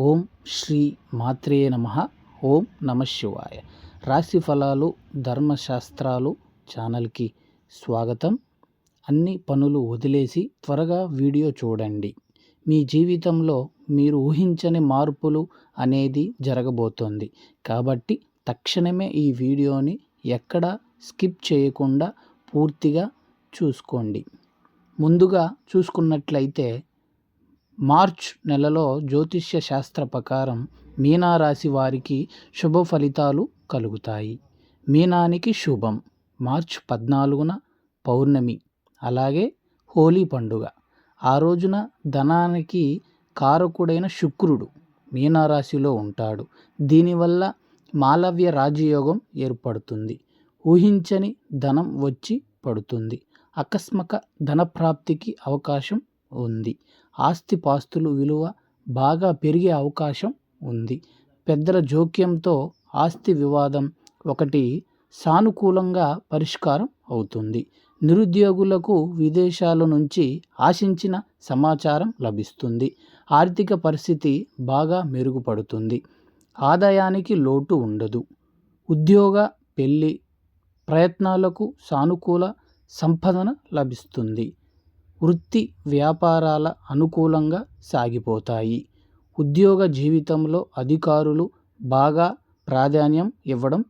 ఓం శ్రీ మాత్రే నమ. ఓం నమ శివాయ. రాశి ఫలాలు ధర్మశాస్త్రాలు ఛానల్కి స్వాగతం. అన్ని పనులు వదిలేసి త్వరగా వీడియో చూడండి. మీ జీవితంలో మీరు ఊహించని మార్పులు అనేది జరగబోతోంది. కాబట్టి తక్షణమే ఈ వీడియోని ఎక్కడ స్కిప్ చేయకుండా పూర్తిగా చూసుకోండి. ముందుగా చూసుకున్నట్లయితే మార్చ్ నెలలో జ్యోతిష్య శాస్త్ర ప్రకారం మీనారాశి వారికి శుభ ఫలితాలు కలుగుతాయి. మీనానికి శుభం. మార్చ్ పద్నాలుగున పౌర్ణమి. అలాగే హోలీ పండుగ. ఆ రోజున ధనానికి కారకుడైన శుక్రుడు మీనారాశిలో ఉంటాడు. దీనివల్ల మాలవ్య రాజయోగం ఏర్పడుతుంది. ఊహించని ధనం వచ్చి పడుతుంది. అకస్మక ధనప్రాప్తికి అవకాశం ఉంది. ఆస్తిపాస్తులు విలువ బాగా పెరిగే అవకాశం ఉంది. పెద్దల జోక్యంతో ఆస్తి వివాదం ఒకటి సానుకూలంగా పరిష్కారం అవుతుంది. నిరుద్యోగులకు విదేశాల నుంచి ఆశించిన సమాచారం లభిస్తుంది. ఆర్థిక పరిస్థితి బాగా మెరుగుపడుతుంది. ఆదాయానికి లోటు ఉండదు. ఉద్యోగ పెళ్ళి ప్రయత్నాలకు సానుకూల సంపదన లభిస్తుంది. వృత్తి వ్యాపారాల అనుకూలంగా సాగిపోతాయి. ఉద్యోగ జీవితంలో అధికారులు బాగా ప్రాధాన్యం ఇవ్వడం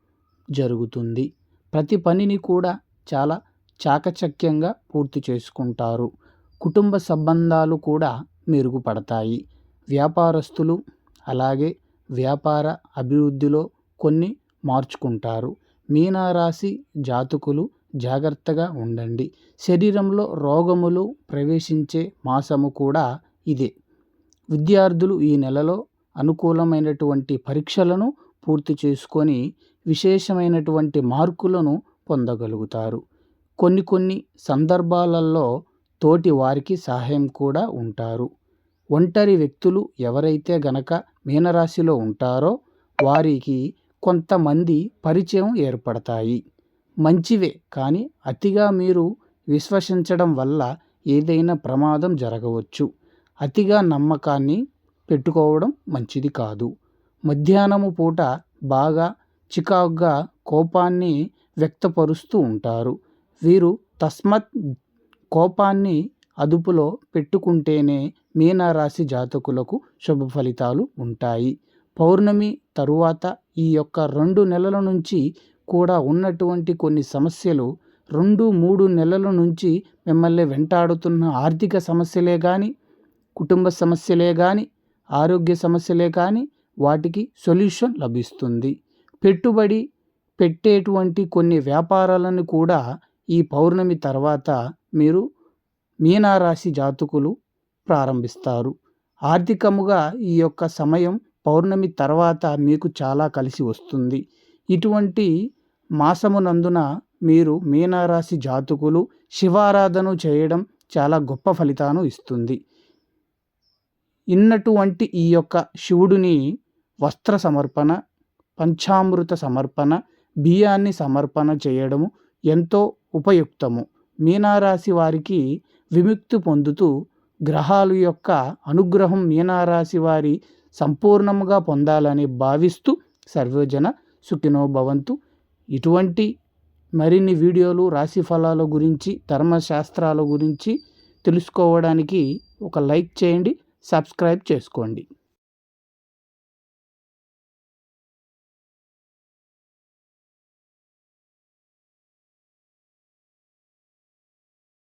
జరుగుతుంది. ప్రతి పనిని కూడా చాలా చాకచక్యంగా పూర్తి చేసుకుంటారు. కుటుంబ సంబంధాలు కూడా మెరుగుపడతాయి. వ్యాపారస్తులు అలాగే వ్యాపార అభివృద్ధిలో కొన్ని మార్చుకుంటారు. మీనారాశి జాతకులు జాగ్రత్తగా ఉండండి. శరీరంలో రోగములు ప్రవేశించే మాసము కూడా ఇదే. విద్యార్థులు ఈ నెలలో అనుకూలమైనటువంటి పరీక్షలను పూర్తి చేసుకొని విశేషమైనటువంటి మార్కులను పొందగలుగుతారు. కొన్ని కొన్ని సందర్భాలలో తోటి వారికి సహాయం కూడా ఉంటారు. ఒంటరి వ్యక్తులు ఎవరైతే గనక మీనరాశిలో ఉంటారో వారికి కొంతమంది పరిచయం ఏర్పడతాయి. మంచివే కానీ అతిగా మీరు విశ్వసించడం వల్ల ఏదైనా ప్రమాదం జరగవచ్చు. అతిగా నమ్మకాన్ని పెట్టుకోవడం మంచిది కాదు. మధ్యాహ్నము పూట బాగా చికాగ్గా కోపాన్ని వ్యక్తపరుస్తూ ఉంటారు. వీరు తస్మత్ కోపాన్ని అదుపులో పెట్టుకుంటేనే మీనరాశి జాతకులకు శుభ ఫలితాలు ఉంటాయి. పౌర్ణమి తరువాత ఈ యొక్క రెండు నెలల నుంచి కూడా ఉన్నటువంటి కొన్ని సమస్యలు రెండు మూడు నెలల నుంచి మిమ్మల్ని వెంటాడుతున్న ఆర్థిక సమస్యలే కానీ కుటుంబ సమస్యలే కానీ ఆరోగ్య సమస్యలే కానీ వాటికి సొల్యూషన్ లభిస్తుంది. పెట్టుబడి పెట్టేటువంటి కొన్ని వ్యాపారాలను కూడా ఈ పౌర్ణమి తర్వాత మీరు మీనారాశి జాతకులు ప్రారంభిస్తారు. ఆర్థికముగా ఈ యొక్క సమయం పౌర్ణమి తర్వాత మీకు చాలా కలిసి వస్తుంది. ఇటువంటి మాసమునందున మీరు మీనరాశి జాతకులు శివారాధన చేయడం చాలా గొప్ప ఫలితాన్ని ఇస్తుంది. ఇన్నటువంటి ఈ యొక్క శివుడిని వస్త్ర సమర్పణ పంచామృత సమర్పణ బియ్యాన్ని సమర్పణ చేయడము ఎంతో ఉపయుక్తము. మీనారాశి వారికి విముక్తి పొందుతూ గ్రహాలు యొక్క అనుగ్రహం మీనారాశి వారి సంపూర్ణముగా పొందాలని భావిస్తూ సర్వజన సుఖినో భవంతు ఇటువంటి మరిన్ని వీడియోలు రాశి ఫలాల గురించి ధర్మశాస్త్రాల గురించి తెలుసుకోవడానికి ఒక లైక్ చేయండి సబ్స్క్రైబ్ చేసుకోండి.